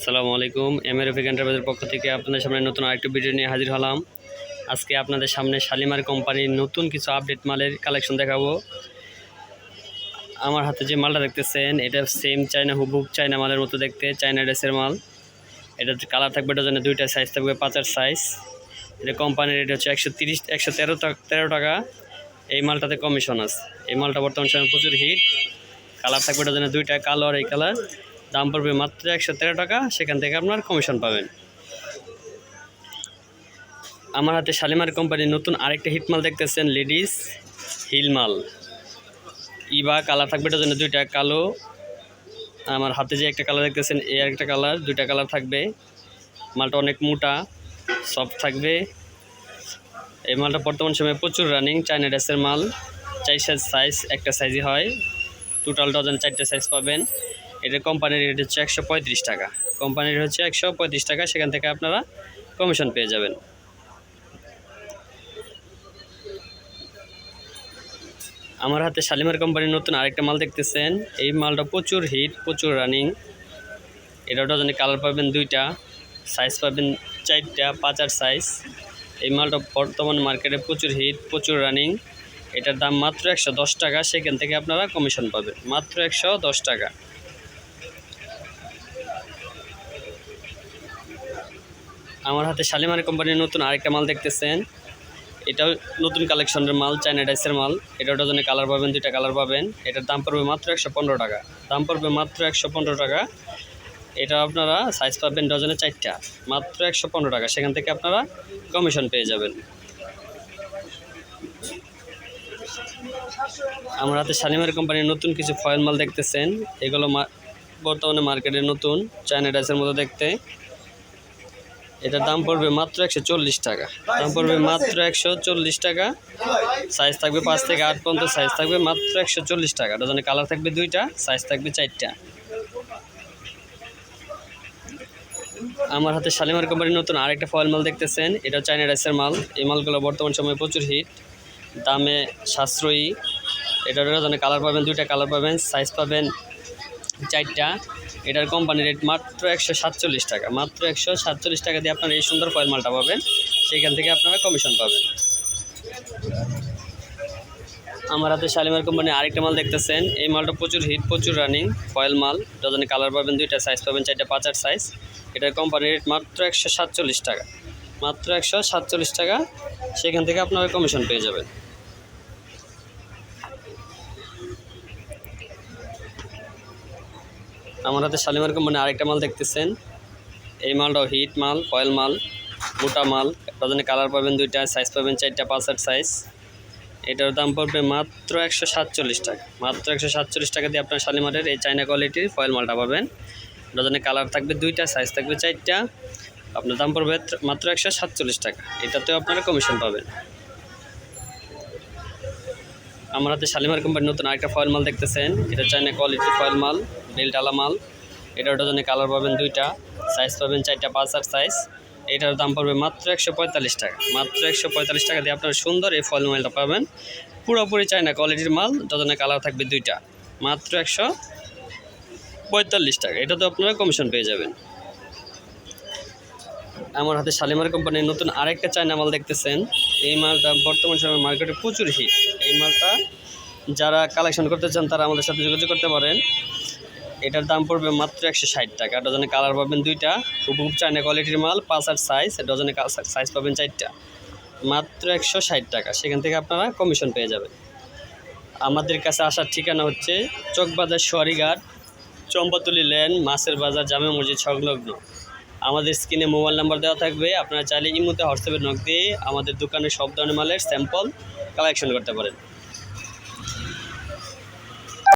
আসসালামু আলাইকুম এম এর এন্টারপ্রাইজের পক্ষ থেকে আপনাদের সামনে নতুন আরেকটি ভিডিও নিয়ে হাজির হলাম। আজকে আপনাদের সামনে শালিমার কোম্পানির নতুন কিছু আপডেট মালের কালেকশন দেখাবো। আমার হাতে যে মালটা দেখতেছেন, এটা সেম চায়না হুবুক চায়না মালের মতো দেখতে চায়না ড্রেসের মাল। এটা কালার থাকবে এটার জন্য দুইটা সাইজ থাকবে, পাঁচার সাইজ এটা কোম্পানির রেট হচ্ছে একশো তিরিশ, একশো তেরো তেরো টাকা। এই মালটাতে কমিশন আছে। এই মালটা বর্তমান সময় প্রচুর হিট কালার থাকবে এটার জন্য দুইটা, কালো আর এই কালার দাম পড়বে মাত্র একশো তেরো টাকা, সেখান থেকে আপনার কমিশন পাবেন। আমার হাতে শালিমার কোম্পানির নতুন আরেকটা হিট মাল দেখতেছেন, লেডিস হিল মাল ইবা কালার থাকবে এটার জন্য দুইটা কালো। আমার হাতে যে একটা কালার দেখতেছেন, এই একটা কালার, দুইটা কালার থাকবে। মালটা অনেক মোটা, সফট থাকবে। এই মালটা বর্তমান সময়ে প্রচুর রানিং চায়না ড্রেসের মাল। চাই সাইজ সাইজ একটা সাইজই হয়। টোটাল ডজন চারটে সাইজ পাবেন। এটা কোম্পানির রেট হচ্ছে একশো পঁয়ত্রিশ টাকা। কোম্পানির হচ্ছে একশো পঁয়ত্রিশ টাকা, সেখান থেকে আপনারা কমিশন পেয়ে যাবেন। আমার হাতে শালিমার কোম্পানির নতুন আরেকটা মাল দেখতেছেন। এই মালটা প্রচুর হিট প্রচুর রানিং এটা ডজনে কালার পাবেন দুইটা সাইজ পাবেন চারটা, পাঁচ আর সাইজ এই মালটা বর্তমান মার্কেটে প্রচুর হিট প্রচুর রানিং এটার দাম মাত্র একশো দশ টাকা, সেখান থেকে আপনারা কমিশন পাবেন। মাত্র একশো দশ টাকা। আমার হাতে শালিমার কোম্পানির নতুন আরেকটা মাল দেখতেছেন। এটাও নতুন কালেকশনের মাল, চায়না ডাইসের মাল। এটা ডজনে কালার পাবেন, দুইটা কালার পাবেন। এটার দাম পড়বে মাত্র একশো পনেরো টাকা। দাম পড়বে মাত্র একশো পনেরো টাকা। এটা আপনারা সাইজ পাবেন ডজনে চারটা। মাত্র একশো পনেরো টাকা। সেখান থেকে আপনারা কমিশন পেয়ে যাবেন। আমার হাতে শালিমার কোম্পানির নতুন কিছু ফয়েল মাল দেখতেছেন। এগুলো বর্তমানে মার্কেটে নতুন, চায়না ডাইসের মতো দেখতে। এটার দাম পড়বে মাত্র একশো চল্লিশ টাকা। দাম পড়বে মাত্র একশো চল্লিশ টাকা। সাইজ থাকবে পাঁচ থেকে আট পর্যন্ত সাইজ থাকবে মাত্র একশো চল্লিশ টাকা। ডজনে কালার থাকবে দুইটা সাইজ থাকবে চারটা। আমার হাতে শালিমার কোম্পানির নতুন আরেকটা ফয়েল মাল দেখতেছেন। এটা চাইনা রাইসের মাল। এই মালগুলো বর্তমান সময়ে প্রচুর হিট দামে সাশ্রয়ী। এটার ডজনে কালার পাবেন দুইটা কালার পাবেন সাইজ পাবেন চারটা। এটার কোম্পানি রেট মাত্র একশো সাতচল্লিশ টাকা। মাত্র একশো সাতচল্লিশ টাকা দিয়ে আপনারা এই সুন্দর ফয়েল মালটা পাবেন। সেইখান থেকে আপনারা কমিশন পাবেন। আমার হাতে শালিমার কোম্পানি আরেকটা মাল দেখতেছেন। এই মালটা প্রচুর হিট প্রচুর রানিং ফয়েল মাল। ডজনে কালার পাবেন, দুইটা সাইজ পাবেন, চারটা পাঁচার সাইজ এটার কোম্পানি রেট মাত্র একশো সাতচল্লিশ টাকা। মাত্র একশো সাতচল্লিশ টাকা সেখান থেকে আপনারা কমিশন পেয়ে যাবেন। আমার হাতে শালিমার কোম্পানি আরেকটা মাল দেখতেছেন। এই মালটাও হিট মাল ফয়েল মাল, মোটা মাল। ডজনে কালার পাবেন দুইটা সাইজ পাবেন চারটা পাঁচের সাইজ এটার দাম পড়বে মাত্র একশো সাতচল্লিশ টাকা। মাত্র একশো সাতচল্লিশ টাকা দিয়ে আপনার শালিমারের এই চাইনা কোয়ালিটির ফয়েল মালটা পাবেন। ডজনে কালার থাকবে দুইটা সাইজ থাকবে চারটা। আপনার দাম পড়বে মাত্র একশো সাতচল্লিশ টাকা। এটাতেও আপনারা কমিশন পাবেন। আমার হাতে শালিমার কোম্পানির নতুন আরেকটা ফয়েল মাল দেখতেছেন। এটা চাইনা কোয়ালিটির ফয়েল মাল। বেলটালা মাল এটার ডজনে কালার পাবেন দুইটা সাইজ পাবেন চারটা পাঁচ আর সাইজ এটার দাম পড়বে মাত্র একশো পঁয়তাল্লিশ টাকা। মাত্র একশো পঁয়তাল্লিশ টাকা দিয়ে আপনারা সুন্দর এই ফল মালটা পাবেন। পুরোপুরি চাইনা কোয়ালিটির মাল ডজনে কালার থাকবে দুইটা। মাত্র একশো পঁয়তাল্লিশ টাকা। এটা তো আপনারা কমিশন পেয়ে যাবেন। আমার হাতে শালিমার কোম্পানির নতুন আরেকটা চায়না মাল দেখতেছেন। এই মালটা বর্তমান সময়ে মার্কেটে প্রচুর হিট এই মালটা যারা কালেকশন করতে চান, তারা আমাদের সাথে যোগাযোগ করতে পারেন। এটার দাম পড়বে মাত্র একশো ষাট টাকা। ডজনে কালার পাবেন দুইটা। হুবহুব চায়না কোয়ালিটির মাল, পাঁচ আর সাইজ ডজনে সাইজ পাবেন চারটা। মাত্র একশো ষাট টাকা। সেখান থেকে আপনারা কমিশন পেয়ে যাবেন। আমাদের কাছে আসার ঠিকানা হচ্ছে চকবাজার সোয়ারিঘাট, চম্পাতুলি লেন মাছের বাজার, জামে মসজিদ সংলগ্ন। আমাদের স্ক্রিনে মোবাইল নাম্বার দেওয়া থাকবে। আপনারা চাইলে ইমুতে, হোয়াটসঅ্যাপে নক দিয়ে আমাদের দোকানে সব ধরনের মালের স্যাম্পল কালেকশন করতে পারেন।